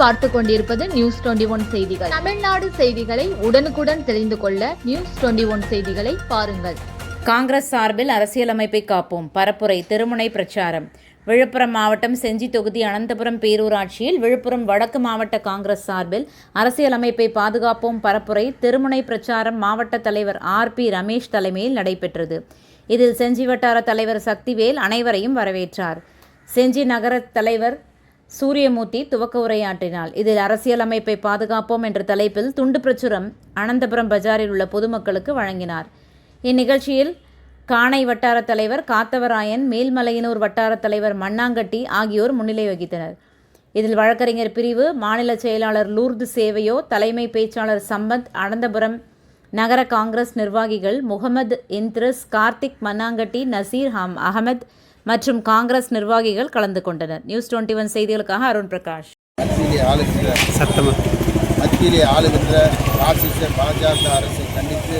பார்த்து கொண்டிருப்பது news twenty one செய்திகள். தமிழ்நாடு செய்திகளை உடனுக்குடன் தெரிந்து கொள்ள நியூஸ் டுவெண்டி ஒன் செய்திகளை பாருங்கள். காங்கிரஸ் சார்பில் அரசியலமைப்பை காப்போம். பரப்புரை திருமுனை பிரச்சாரம். விழுப்புரம் மாவட்டம் செஞ்சி தொகுதி அனந்தபுரம் பேரூராட்சியில் விழுப்புரம் வடக்கு மாவட்ட காங்கிரஸ் சார்பில் அரசியலமைப்பை பாதுகாப்போம். பரப்புரை திருமுனை பிரச்சாரம் மாவட்ட தலைவர் ஆர் பி ரமேஷ் தலைமையில் நடைபெற்றது. இதில் செஞ்சி வட்டார தலைவர் சக்திவேல் அனைவரையும் வரவேற்றார். செஞ்சி நகர தலைவர் சூரியமூர்த்தி துவக்க உரையாற்றினார் இதில் அரசியலமைப்பை பாதுகாப்போம் என்ற தலைப்பில் துண்டு பிரச்சுரம் அனந்தபுரம் பஜாரில் உள்ள பொதுமக்களுக்கு வழங்கினார். இந்நிகழ்ச்சியில் காணை வட்டார தலைவர் காத்தவராயன் மேல்மலையனூர் வட்டார தலைவர் மண்ணாங்கட்டி ஆகியோர் முன்னிலை வகித்தனர். இதில் வழக்கறிஞர் பிரிவு மாநில செயலாளர் லூர்து சேவையோ தலைமை பேச்சாளர் சம்பத் அனந்தபுரம் நகர காங்கிரஸ் நிர்வாகிகள் முகமது இந்த்ரஸ் கார்த்திக் மன்னாங்கட்டி நசீர் ஹம் அகமது மற்றும் காங்கிரஸ் நிர்வாகிகள் கலந்து கொண்டனர். நியூஸ் டுவெண்ட்டி ஒன் செய்திகளுக்காக அருண் பிரகாஷ். மத்தியிலே ஆளுகின்ற சத்தமாக மத்தியிலே ஆளுகின்ற ராட்சச பாஜக அரசை கண்டித்து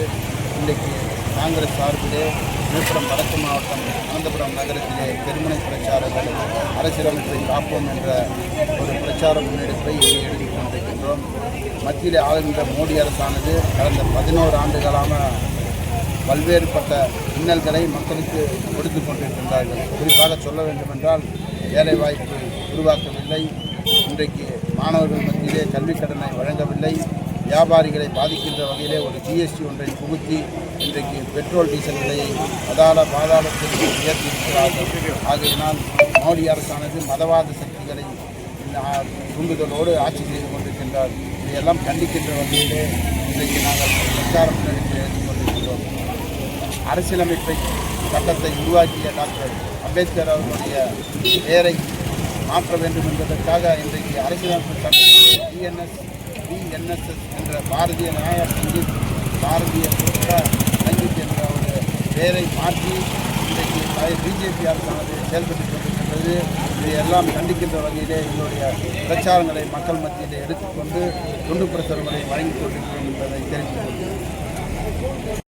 இன்றைக்கு காங்கிரஸ் சார்பிலே விழுப்புரம் வடக்கு மாவட்டம் அனந்தபுரம் நகரத்திலே தெருமுனை பிரச்சாரங்கள் அரசியலமைப்பை காப்போம் என்ற ஒரு பிரச்சார முன்னெடுப்பை இங்கே எடுத்துக் கொண்டிருக்கின்றோம். மத்தியிலே ஆளுகின்ற மோடி அரசானது கடந்த பதினோரு ஆண்டுகளாக பல்வேறுபட்ட இன்னல்களை மக்களுக்கு கொடுத்து கொண்டிருக்கின்றார்கள். குறிப்பாக சொல்ல வேண்டுமென்றால் வேலைவாய்ப்பு உருவாக்கவில்லை. இன்றைக்கு மாணவர்கள் மத்தியிலே கல்விக் கடனை வழங்கவில்லை. வியாபாரிகளை பாதிக்கின்ற வகையிலே ஒரு ஜிஎஸ்டி ஒன்றை புகுத்தி இன்றைக்கு பெட்ரோல் டீசல் விலையை அதால பாதாளத்திற்கு உயர்த்தியிருக்கிறார்கள். ஆகையினால் மோடி அரசானது மதவாத சக்திகளை தூண்டுதலோடு ஆட்சி செய்து கொண்டிருக்கின்றார். இதையெல்லாம் கண்டிக்கின்ற வகையிலே இன்றைக்கு நாங்கள் பிரச்சாரம் நடத்தி கொண்டிருக்கிறோம். அரசியலமைப்பை சட்டத்தை உருவாக்கிய டாக்டர் அம்பேத்கர் அவர்களுடைய பெயரை மாற்ற வேண்டும் என்பதற்காக இன்றைக்கு அரசியலமைப்பு சட்டத்தில் டிஎன்எஸ் டிஎன்எஸ்எஸ் என்ற பாரதிய நியாய சங்கீத் பாரதிய புரட்சா சங்கீத் என்ற ஒரு பெயரை மாற்றி இன்றைக்கு பிஜேபி அரசானது செயல்பட்டு கொண்டிருக்கின்றது. இதையெல்லாம் கண்டிக்கின்ற வகையிலே எங்களுடைய பிரச்சாரங்களை மக்கள் மத்தியிலே எடுத்துக்கொண்டு துண்டு பிரசுரங்களை வழங்கிக் கொண்டிருக்கிறோம் என்பதை தெரிவித்துக் கொள்கிறேன்.